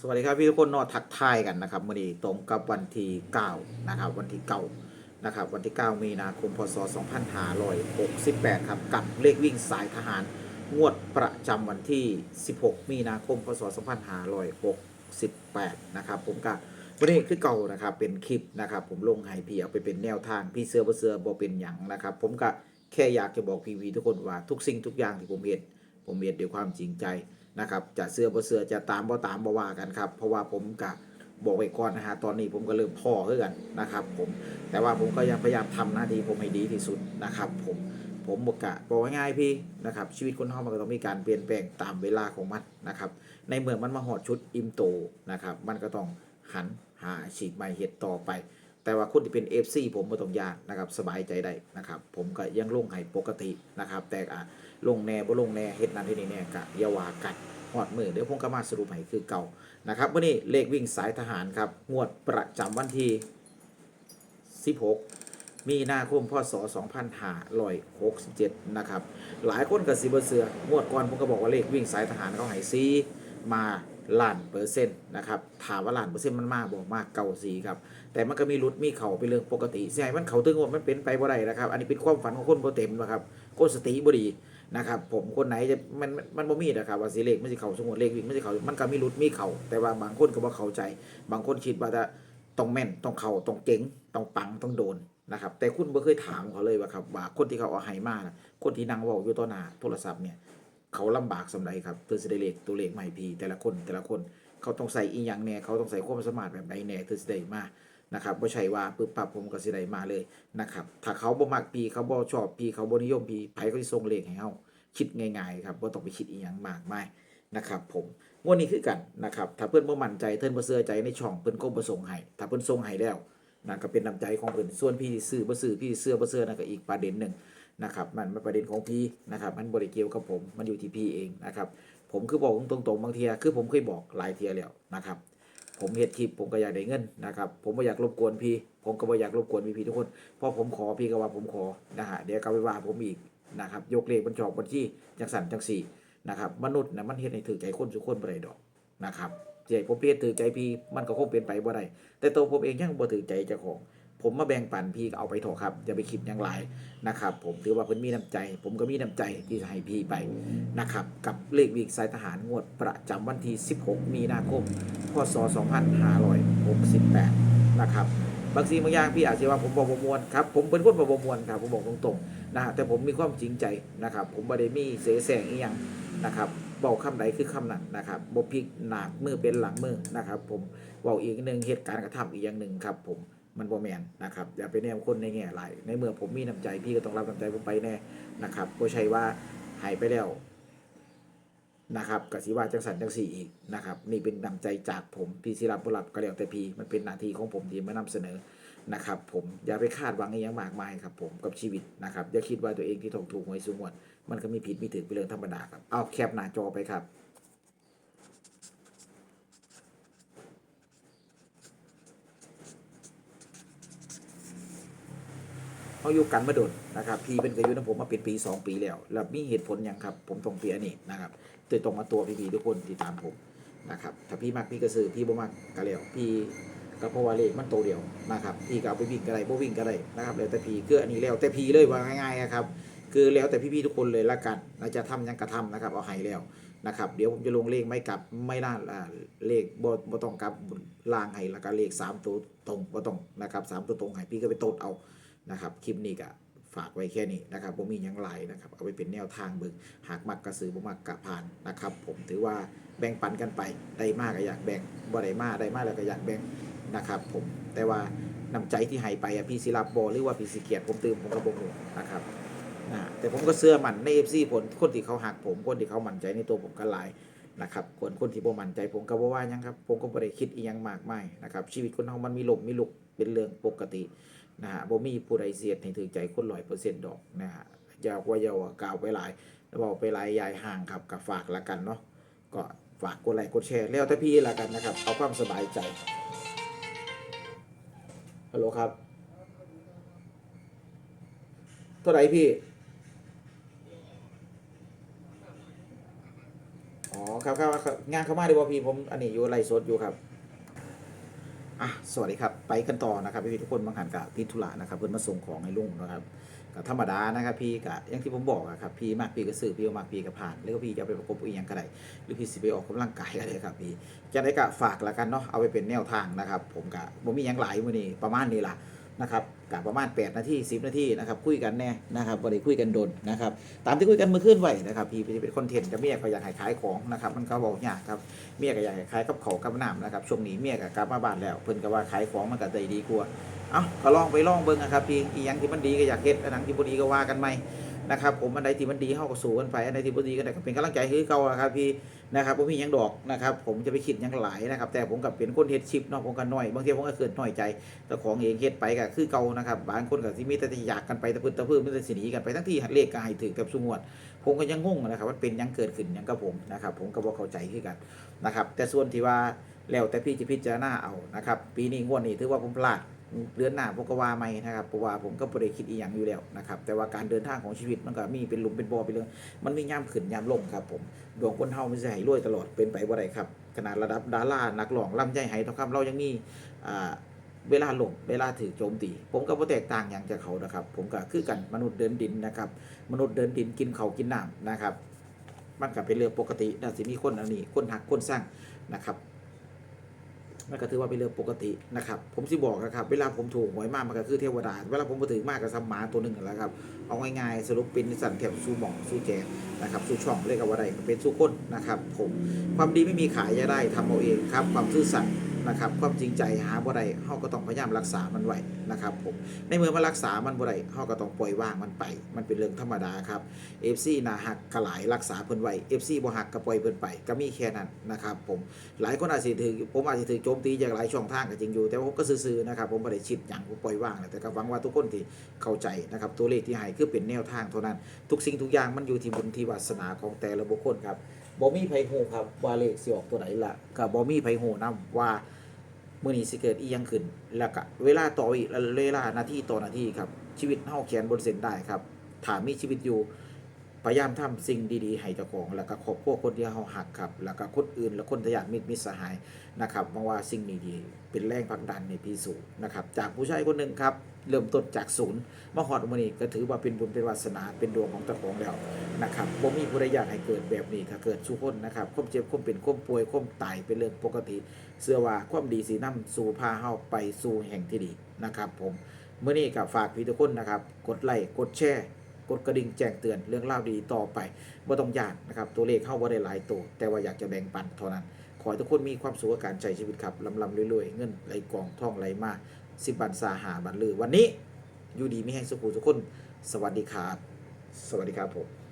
สวัสดีครับพี่ทุกคนนอทักทายกันนะครับวันนี้ตรงกับวันที่9นะครับวันที่9นะครับวันที่ 9 มีนาคมพศ 2568 ครับกับเลขวิ่งสายทหาร งวดประจำวันที่ 16 มีนาคมพศ 2568 นะครับผมก็วันนี้คือเก่านะครับเป็นคลิปนะครับผมลงให้พี่เอาไปเป็นแนวทางพี่เสือบ่เสือบ่เป็นหยังนะครับผมก็แค่อยากจะบอกพีวีทุกคนว่าทุกสิ่งทุกอย่างที่ผมเห็นผมเห็นด้วยความจริงใจ นะครับจะเสื้อบ่เสื้อจะตามบ่ตามบ่ว่ากันครับเพราะว่าผมกะบอกไว้ก่อนนะฮะตอนนี้ผมก็เริ่มท้อเือกันนะครับ ผมแต่ว่าผมก็ยังพยายามทำหน้าที่ผมให้ดีที่สุดนะครับ ผมผมบอกกะบอกง่ายๆพี่นะครับชีวิตคนเฮามันก็ต้องมีการเปลี่ยนแปลงตามเวลาของมันนะครับในเมื่อมันมาหอดชุดอิมโตนะครับมันก็ต้องหันหาอาชีพใหม่เฮ็ดต่อไป แต่ว่าคนที่เป็น FC ผมบ่ต้องยากนะครับสบายใจได้นะครับผมก็ยังลงให้ปกตินะครับแต่อะ ลงแน่บ่ลงแน่เฮ็ดนั้นเฮ็ดนี่แน่ก็อย่าว่ากันหอดมือเดี๋ยวผมก็มาสรุปให้คือเก่านะครับวันนี้เลขวิ่งสายทหารครับงวดประจำวันที่ 16 มีนาคมพศ2567 นะครับ หลายคนกับซีเบอร์เสืองวดก่อนผมก็บอกว่าเลขวิ่งสายทหารเขาให้ซีมาล้านเปอร์เซ็นต์นะครับถามว่าล้านเปอร์เซ็นต์มันมากบอกมากเก่าสีครับ แต่มันก็มีรุดมีเข่าเป็นเรื่องปกติใช่มันเข่าตึงว่ามันเป็นไปบ่ได้นะครับ อันนี้เป็นความฝันของคนโปรเต็มนะครับคนสติบ่ดี นะครับผมคนไหนจะมันมันมันบ่มีนะครับว่าสิเลขมันสิเขาสมมุติเลขวิ่งมันสิเขามันก็มีรุดมีเขาแต่ว่าบางคนก็บ่เข้าใจ บางคนคิดว่าจะต้องแม่นต้องเขาต้องเก่งต้องปังต้องโดนนะครับแต่คุณบ่เคยถามเขาเลยว่าครับว่าคนที่เขาเอาให้มานะคนที่นั่งว้าอยู่ต่อหน้าโทรศัพท์เนี่ยเขาลำบากสำใดครับเพื่อสิได้เลขตัวเลขใหม่พีแต่ละคนแต่ละคนเขาต้องใส่อีหยังแน่เขาต้องใส่ความสามารถแบบใดแน่ถึงสิได้มา นะครับบ่ใช่ว่าปึ๊บปั๊บผมก็สิได้มาเลยนะครับถ้าเขาบ่มักพีเขาบ่ชอบพีเขาบ่นิยมพีไผก็สิส่งเลขให้เฮาคิดง่ายๆครับว่าต้องไปคิดอีกอย่างมากมายนะครับผมงวดนี้คือกันนะครับถ้าเพื่อนบ่มั่นใจเพิ่นบ่เชื่อใจในช่องเพิ่นก็บ่ส่งให้ถ้าเพิ่นส่งให้แล้วนั่นก็เป็นน้ำใจของเพิ่นส่วนพี่ซื้อบ่ซื้อพี่เสื้อบ่เสื้อนั่นก็อีกประเด็นหนึ่งนะครับมันเป็นประเด็นของพี่นะครับมันบ่ได้เกี่ยวกับผมมันอยู่ที่พี่เองนะครับผมคือบอกตรงๆบางเทียคือผมเคยบอกหลายเทียแล้วนะครับ ผมเฮ็ดคลิปผมก็อยากได้เงินนะครับผมบ่อยากรบกวนพี่ ผมก็บ่อยากรบกวนพี่ๆทุกคนเพราะผมขอพี่ก็ว่าผมขอนะฮะเดี๋ยวก็ไปว่าผมอีกนะครับยกเลขบัญชอกบัญชีจังสันจังสี่นะครับมนุษย์นะมันเฮ็ดให้ถือใจคนสุคนบ่ได้ดอกนะครับใจผมเพียถือใจพี่มันก็คงเป็นไปบ่ได้แต่ตัวผมเองยังบ่ถือใจเจ้าของ ผมมาแบ่งปันพี่ก็เอาไปเถอะครับอย่าไปคิดอย่างไรนะครับ ผมถือว่าเพิ่นมีน้ำใจ ผมก็มีน้ำใจที่จะให้พี่ไปนะครับ กับเลขวิ่งสายทหารงวดประจำวันที่ 16 มีนาคม พศ 2568 นะครับบางสิ่งบางอย่างพี่อาจจะว่าผมบอกบมวนครับผมเป็นคนบอกบมวนครับผมบอกตรงๆนะฮะแต่ผมมีความจริงใจนะครับ ผมบ่ได้มีเสแสร้งอีหยังนะครับบอกคำใดคือคำนั้นนะครับบ่พลิกหน้ามือเป็นหลังมือนะครับ ผมเว้าอีกหนึ่งเหตุการณ์กระทำอีกอย่างหนึ่งครับผม มันบ่แมนนะครับอย่าไปแนมคนในแง่หลายในเมื่อผมมีน้ำใจพี่ก็ต้องรับน้ำใจผมไปแน่นะครับบ่ใช่ว่าหายไปแล้วนะครับกสิว่าจังสันจังสี่อีกนะครับ นี่เป็นน้ำใจจากผมพี่ศิรับบุรับก็แล้วแต่พี่มันเป็นหน้าที่ของผมที่มานำเสนอนะครับ ผมอย่าไปคาดหวังอะไรอย่างมากมายครับ ผมกับชีวิตนะครับอย่าคิดว่าตัวเองที่ถูกถูกหวยสูงวดมันก็มีผิดมีถือเป็นเรื่องธรรมดาครับเอาแคปหน้าจอไปครับ เขาอยู่กันมาโดนนะครับพี่เป็นกระยุนำผมมาเป็นปี 2 ปีแล้ว แล้วมีเหตุผลอย่างครับ ผมตรงเปียนี่นะครับโดตรงมาตัวพี่ๆทุกคนที่ตามผมนะครับถ้าพี่มักพี่ก็ซื้อพี่บ่มักก็แล้วพี่ก็เพราะว่าเลขมันโตเดียวนะครับพี่ก็เอาไปวิ่งก็ได้บ่วิ่งก็ได้นะครับแล้วแต่พี่คืออันนี้แล้วแต่พี่เลยว่าง่ายๆอะครับคือแล้วแต่พี่ๆทุกคนเลยละกันเราจะทำยังกระทำนะครับเอาให้แล้วนะครับเดี๋ยวผมจะลงเลขไม่กลับไม่น่าเลขบ่บ่ต้องกลับล่างให้แล้วก็เลขสามตัวตรงบ่ต้องนะครับสามตัวตรงให้พี่ก็ไปตดเอา นะครับคลิปนี้ก็ฝากไว้แค่นี้นะครับผมมียังหลายนะครับเอาไว้เป็นแนวทางเบิงหากมักกระสือบ่มักกระผ่านนะครับ ผมถือว่าแบ่งปันกันไปได้มากก็อยากแบ่งบ่ได้มากได้มากแล้วก็อยากแบ่งนะครับผมแต่ว่าน้ำใจที่ให้ไปอะพี่สิรับบหรือว่าพี่สิเกียรติผมตื่มผมก็บ่ฮู้นะครับนะแต่ผมก็เชื่อมั่นใน FC ผลคนที่เขาหักผมคนที่เขามั่นใจในตัวผมก็หลายนะครับคนคนที่บ่มั่นใจผมก็บ่ว่ายังครับผมก็บ่ได้คิดอีหยังมากมายนะครับชีวิตคนเฮามันมีลมมีลุกเป็นเรื่องปกติ นะฮะบ่มีผู้ใดเสียดให้ถือใจคนร้อยเปอร์เซ็นต์ดอกนะฮะอย่าว่าอยาว่ากล่าวไปหลายแล้วบอกไปหลายยายห่างครับกับฝากละกันเนาะก็ฝากกดไลค์กดแชร์แล้วแต่พี่ละกันนะครับ เอาความสบายใจฮัลโหลครับเท่าไหร่พี่อ๋อครับครับงานเข้ามาดีบ่พี่ผมอันนี้อยู่ไลฟ์สดอยู่ครับ อะสวัสดีครับไปกันต่อนะครับพี่ทุกคนบางหันกับติดธุระนะครับเพิ่นมาส่งของให้ลุงนะครับกับธรรมดานะครับพี่กับอย่างที่ผมบอกอะครับพี่มากพี่ก็ซื้อพี่มากพี่ก็ผ่านแล้วก็พี่จะไปประกบอีกอย่างก็ได้หรือพี่สิไปออกกำลังกายก็ได้ครับพี่จะได้กะฝากละกันเนาะเอาไปเป็นแนวทางนะครับ ผมกะบ่มีอย่างหลายมื้อนี้ประมาณนี้ล่ะ นะครับกะประมาณ 8 นาที10 นาทีนะครับคุยกันแน่นะครับบริคุยกันโดนนะครับตามที่คุยกันเมื่อคืนไหวนะครับพี่เป็นคอนเทนต์กับเมียก็อยากให้ขายของนะครับมันก็บอกยากครับเมียก็อยากให้ขายกับเขากับน้ำนะครับช่วงนี้เมียก็กลับมาบ้านแล้วเพิ่นก็ว่าขายของมันก็ใจดีกว่าเอ้าก็ลองไปลองเบิ่งนะครับพี่อีหยังที่มันดีก็อยากเฮ็ดอันนั้นที่บ่ดีก็ว่ากันใหม่ นะครับผมอันใดที่มันดีเฮาก็สู้กันไปอันใดที่บ่ดีก็ได้ก็เป็นกำลังใจให้คือเก่าอะครับพี่นะครับบ่มีหยังดอกนะครับ ผมจะไปคิดหยังหลายนะครับ แต่ผมก็เป็นคนเฮ็ดชิปเนาะผมก็น้อยบางทีผมก็เกิดน้อยใจเจ้าของเองเฮ็ดไปก็คือเก่านะครับบางคนก็สิมีแต่จะอยากกันไปตะพื้นตะพื้นมีแต่สิหนีกันไปทั้งที่เลขก็ให้ถือกับสุงวด ผมก็ยังงงนะครับว่าเป็นหยังเกิดขึ้นหยังกับผมนะครับ ผมก็บ่เข้าใจคือกันนะครับ แต่ส่วนที่ว่าแล้วแต่พี่จะพิจารณาเอานะครับ ปีนี้งวดนี้ถือว่าผมพลาด เดือนหน้าผมก็ว่าไม่นะครับเพราะว่าผมก็บ่ได้คิดอีหยังอยู่แล้วนะครับแต่ว่าการเดินทางของชีวิตมันก็มีเป็นหลุมเป็นบ่อไปเลยมันมียามขึ้นยามลงครับผมดวงคนเฮาไม่ใช่ให้รวยตลอดเป็นไปบ่ได้ครับขนาดระดับดารานักร้องลำไยไหทองคำเรายังมีอ่าเวลาลงเวลาถือโจมตี ผมก็บ่แตกต่างอย่างจากเขานะครับ ผมก็คือกันมนุษย์เดินดินนะครับ มนุษย์เดินดินกินเขากินน้ำนะครับ มันก็เป็นเรื่องปกติน่าสิมีคนอันนี้คนหักคนสร้างนะครับ มันก็ถือว่าเป็นเรื่องปกตินะครับผมสิบอกนะครับเวลาผมถูกหวยมากมันก็คือเทวดาเวลาผมมาถึงมากก็สมหมาตัวหนึ่งแล้วครับเอาง่ายๆสรุปเป็นสันแถบสู้หมองสู้แจนะครับสู้ช่องเรียกว่าอะไรเป็นสู้คนนะครับผมความดีไม่มีขายจะได้ทำเอาเองครับความซื่อสัตย์นะครับความจริงใจหาบ่ได้เฮาก็ต้องพยายามรักษามันไว้ นะครับผมในเมื่อมันรักษามันบ่ได้เฮาก็ต้องปล่อยวางมันไป มันเป็นเรื่องธรรมดาครับ FC น่าหักกะหลายรักษาเพิ่นไว้ FC บ่หักก็ปล่อยเพิ่นไป ก็มีแค่นั้นนะครับผมหลายคนอาจสิถือผมอาจสิถือโจมตีจากหลายช่องทางก็จริงอยู่ แต่ว่าผมก็ซื่อๆนะครับผมบ่ได้ชิดหยังผมปล่อยวางแหละแต่ก็หวังว่าทุกคนที่เข้าใจนะครับตัวเลขที่ให้คือเป็นแนวทางเท่านั้น ทุกสิ่งทุกอย่างมันอยู่ที่บุญที่วาสนาของแต่ละบุคคลครับบ่มีไผฮู้ครับว่าเลขสิออกตัวไหนล่ะก็บ่มีไผฮู้นํว่า มื่อนี้สิเกิดอีหยังขึ้น แล้วก็เวลาต่ออีกเวลานาทีต่อนาทีครับ ชีวิตเฮาเขียนบนเส้นได้ครับถามมีชีวิตอยู่ ยายามทำสิ่งดีๆให้เจ้าของ แล้วก็ครอบครัวคนที่เฮาหักครับ แล้วก็คนอื่น และคนทยากมิตรมิตรสหายนะครับมองว่าสิ่งนี้ดีเป็นแรงผลักดันในพี่สู่นะครับ จากผู้ชายคนหนึ่งครับ เริ่มต้นจากศูนย์มาฮอดมื้อนี้ก็ถือว่าเป็นบุญเป็นวาสนาเป็นดวงของเจ้าของแล้วนะครับบ่มีผู้ใดอยากให้เกิดแบบนี้ถ้าเกิดสู่คนนะครับความเจ็บความเป็นความป่วยความตายเป็นเรื่องปกติเชื่อว่าความดีสีน้ำสู่พาเฮาไปสู่แห่งที่ดีนะครับ ผมเมื่อนี้กับฝากพี่ทุกคนนะครับ กดไลค์กดแชร์ กดกระดิ่งแจ้งเตือนเรื่องราวดีต่อไปบ่ต้องยากนะครับ ตัวเลขเข้าบ่ได้หลายตัว แต่ว่าอยากจะแบ่งปันเท่านั้น ขอให้ทุกคนมีความสุขกับการใช้ชีวิตครับลำลำรวยๆ เงินไหลกองท่องไหลมาสิบบันสาหาบันลือวันนี้อยู่ดีมีแห่งสุขุทุกคน สวัสดีครับ สวัสดีครับผม